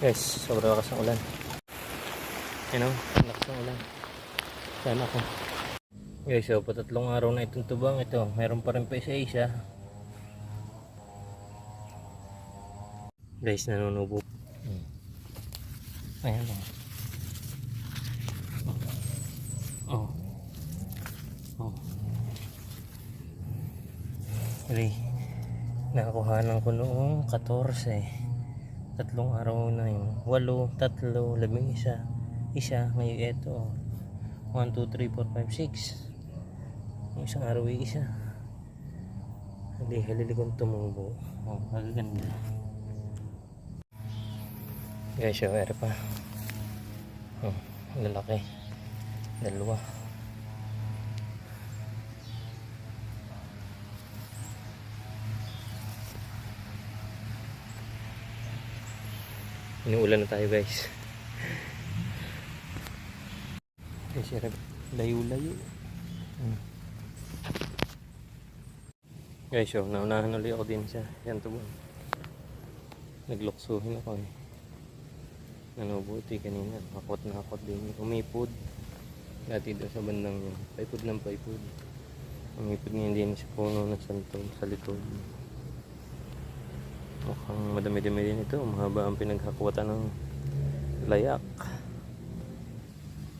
Guys, sobrang lakas ng ulan. Yan o, lakas ng ulan. Saan ako? Guys, so patatlong araw na itong tubang ito. Meron pa rin pa isa-isa. Guys, nanunubo. Hmm. Ayan o. Oh. Oh. Really? Nakakuhanan ko noong 14. Tatlong araw na yun. Walo, tatlo, labing isa. Isa, ngayon ito. 1, 2, 3, 4, 5, 6. Yung isang araw ay isa. Hali, halili kong tumubo. Oh, magaganda. Guys, yung ere pa. Oh, lalaki. Dalawa. Inuulan na tayo guys. Guys, layo-layo. Hmm. Guys, oh, naunahan ulit ako din siya. Yan ba? Nagluksuhin ako eh. Nanubuti kanina. Akot na akot din. Umipod. Dati doon sa bandang yun. Paipod ng paipod. Umipod niya din sa puno ng santol sa likod. Mukhang madami-dami din ito. Mahaba ang pinaghakuwatan ng layak.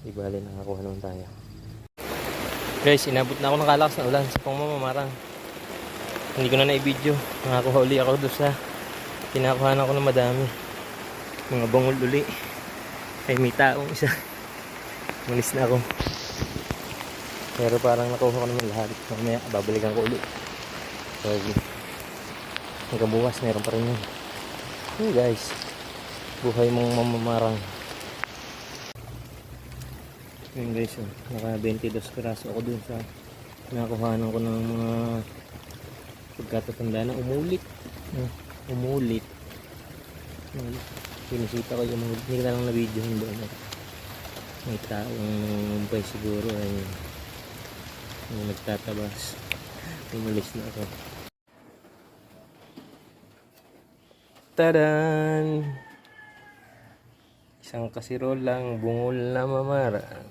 Di bali nakakuha naman tayo. Guys, inabot na ako ng kalakas na ulan sa pangmamamarang. Hindi ko na na-video. Nakakuha uli ako doon sa kinakuha ko ng madami. Mga bangol uli. Ay, may taong isa. Munis na ako. Pero parang nakuha ko naman lahat. Mamaya, babalikan ko ulit. So, hanggang bukas, meron pa rin yun. Yun guys. Buhay mong mamamarang. Yun guys, oh. naka 22 piraso ako dun sa nakuhanan ko ng mga pagkatatanda na umulit. Uh, umulit. Umulit. Pinisita ko yung mga hindi ko lang na video yung doon. eh. May taong mumpay siguro ay yung nagtatabas. Umalis na ako. Tadan! Isang kasirolang bungol na mamarang.